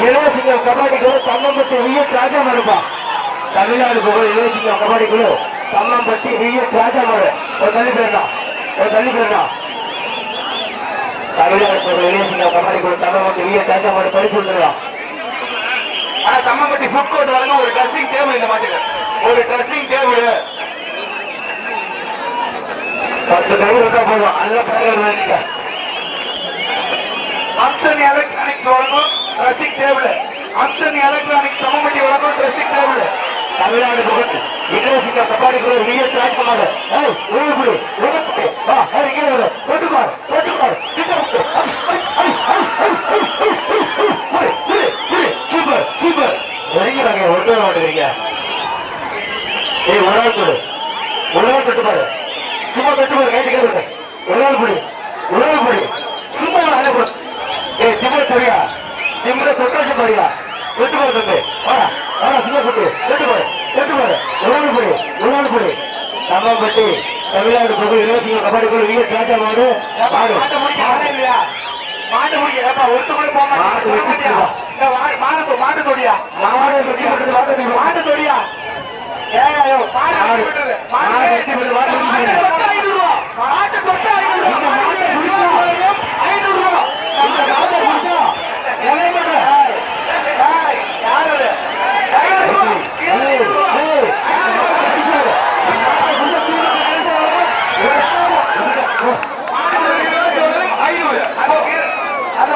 இலவசிங்கம் கபடி குழு தம்மம்பட்டி உயிர் ராஜா மருப்பா தமிழ்நாடு புகழ் இலவசிங்கம் கபடி குழு தம்மம்பட்டி உயிர் ராஜா மரு ஒரு தள்ளி பேருடா ஒரு தள்ளி பேருடா தமிழ்நாடு புகழ் இலவசிங்கம் கபடி குழு தம்மம்பட்டி உயிர் ராஜா மரு பரிசு வந்துடலாம் ஆனா தம்மம்பட்டி ஃபுட் கோர்ட் வழங்க ஒரு ட்ரெஸ்ஸிங் டேபிள் இந்த மாட்டுக்கு ஒரு ட்ரெஸ்ஸிங் டேபிள் பத்து கை விட்டா போதும். நல்ல பழக அம்சன் எலக்ட்ரானிக்ஸ் வழங்கும் ட்ரெஸ்ஸிங் டேபிள் அம்சன் எலக்ட்ரானிக்ஸ் சமமட்டி வழங்கும் ட்ரெஸ்ஸிங் டேபிள் தமிழ்நாடு புகழ் இங்கிலீஷ் கபாடி குழு நீயே ட்ராக் பண்ணாத ஊர் குழு உடம்பு வா இங்கே வர தொட்டுக்கார் தொட்டுக்கார் சூப்பர் சூப்பர். ஒதுங்கிறாங்க ஒரு பேர் மாட்டுக்கிறீங்க ஏய் ஒரு நாள் கொடு. ஒரு நாள் தட்டுப்பாரு சும்மா தட்டுப்பாரு கைட்டு கேட்குறேன் ஒரு நாள் கொடு. ಬರಿಯಾ ನಿಮ್ಮನೆ ಪ್ರಕಾಶ ಬರಿಯಾ ಎಟ್ಟು ಬರ ತಂದೆ ವಾರ ವಾರ ಸಿಗ ಬಿಟ್ಟು ಎಟ್ಟು ಬರ ಎಟ್ಟು ಬರ ಉಳ್ಳಾಡು ಬಿಡಿ ಉಳ್ಳಾಡು ಬಿಡಿ ತಮ್ಮಂಬಟ್ಟಿ தமிழ்நாடு பொது இலவசிய கபடி குழு வீர ராஜா மாடு மாடு மாடு மாடு தொடியா மாடு தொடியா மாடு மாடு